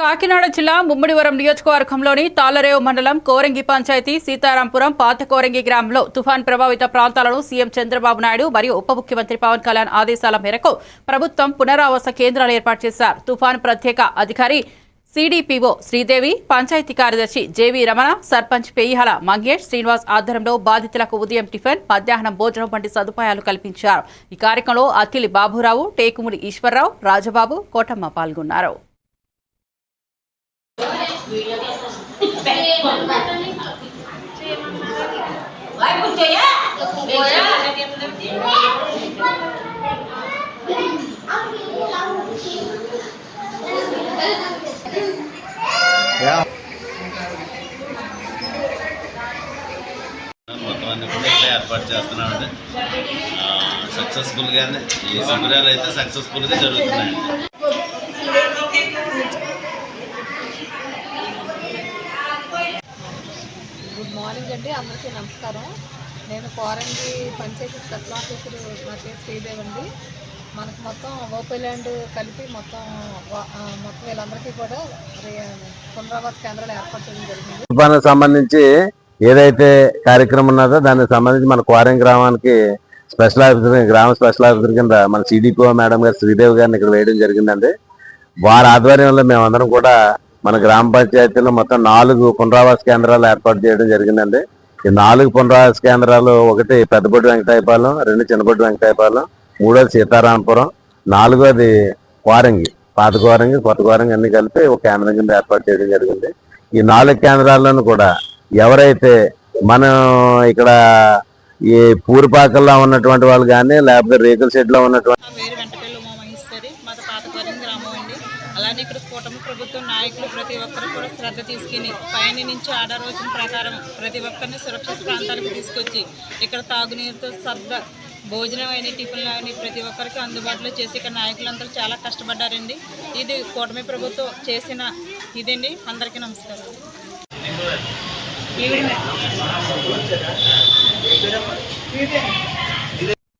కాకినాడ జిల్లా ముమ్మిడివరం నియోజకవర్గంలోని తాళరేవు మండలం కోరంగి పంచాయతీ సీతారాంపురం పాత కోరంగి గ్రామంలో తుఫాన్ ప్రభావిత ప్రాంతాలను సీఎం చంద్రబాబు నాయుడు మరియు ఉప ముఖ్యమంత్రి పవన్ కళ్యాణ్ ఆదేశాల మేరకు ప్రభుత్వం పునరావాస కేంద్రాలు ఏర్పాటు చేశారు. తుఫాన్ ప్రత్యేక అధికారి సిడిపిఓ శ్రీదేవి పంచాయతీ కార్యదర్శి జేవీ రమణ సర్పంచ్ పెయ్యాల మంగేష్ శ్రీనివాస్ ఆధ్వర్యంలో బాధితులకు ఉదయం టిఫిన్ మధ్యాహ్నం భోజనం వంటి సదుపాయాలు కల్పించారు. ఈ కార్యక్రమంలో అఖిలి బాబురావు టేకుముడి ఈశ్వరరావు రాజబాబు కోటమ్మ పాల్గొన్నారు. అన్ని కూడా ఇట్లా ఏర్పాటు చేస్తున్నామండి. సక్సెస్ఫుల్గానే ఈ సంబరాలు అయితే సక్సెస్ఫుల్గా జరుగుతున్నాయండి గుడ్ మార్నింగ్ అండి అందరికీ నమస్కారం. నేను కోరంగి పంచాయతీ స్పెషల్ ఆఫీసర్ నా పేరు శ్రీదేవి అండి. మనకు మొత్తం ఓపెల్యాండ్ కలిపి మొత్తం మొత్తం వీళ్ళందరికీ కూడా పునరావాస కేంద్రాలు ఏర్పాటు చేయడం జరిగింది. తుఫానుకు సంబంధించి ఏదైతే కార్యక్రమం ఉన్నదో దానికి సంబంధించి మన క్వారం గ్రామానికి స్పెషల్ ఆఫీసర్ గ్రామ స్పెషల్ ఆఫీసర్ కింద మన సిడిపిఓ మేడం గారు శ్రీదేవి గారిని ఇక్కడ వేయడం జరిగిందండి. వారి ఆధ్వర్యంలో మేమందరం కూడా మన గ్రామ పంచాయతీలో మొత్తం నాలుగు పునరావాస కేంద్రాలు ఏర్పాటు చేయడం జరిగిందండి. ఈ నాలుగు పునరావాస కేంద్రాలు ఒకటి పెద్దబొడ్డు వెంకటాయపాలెం రెండు చిన్నబొడ్డు వెంకటాయపాలెం మూడోది సీతారామపురం నాలుగోది కోరంగి పాత కోరంగి కొత్త కోరంగి అన్ని కలిపి ఒక కేంద్రం కింద ఏర్పాటు చేయడం జరిగింది. ఈ నాలుగు కేంద్రాల్లోనూ కూడా ఎవరైతే మనం ఇక్కడ ఈ పూరిపాకల్లో ఉన్నటువంటి వాళ్ళు కానీ లేకపోతే రేకుల షెడ్లో ఉన్నటువంటి నా పేరు పాత గ్రామం అండి. అలానే ఇక్కడ కూటమి ప్రభుత్వం నాయకులు ప్రతి ఒక్కరు కూడా శ్రద్ధ తీసుకుని పైన నుంచి ఆర్డర్ వచ్చిన ప్రకారం ప్రతి ఒక్కరిని సురక్షిత ప్రాంతాలకు తీసుకొచ్చి ఇక్కడ తాగునీరుతో సర్ద భోజనం అయిన టిఫిన్లు అయినా ప్రతి ఒక్కరికి అందుబాటులో చేసి ఇక్కడ నాయకులందరూ చాలా కష్టపడ్డారండి. ఇది కూటమి ప్రభుత్వం చేసిన ఇదండి. అందరికీ నమస్కారం. ఈవిడ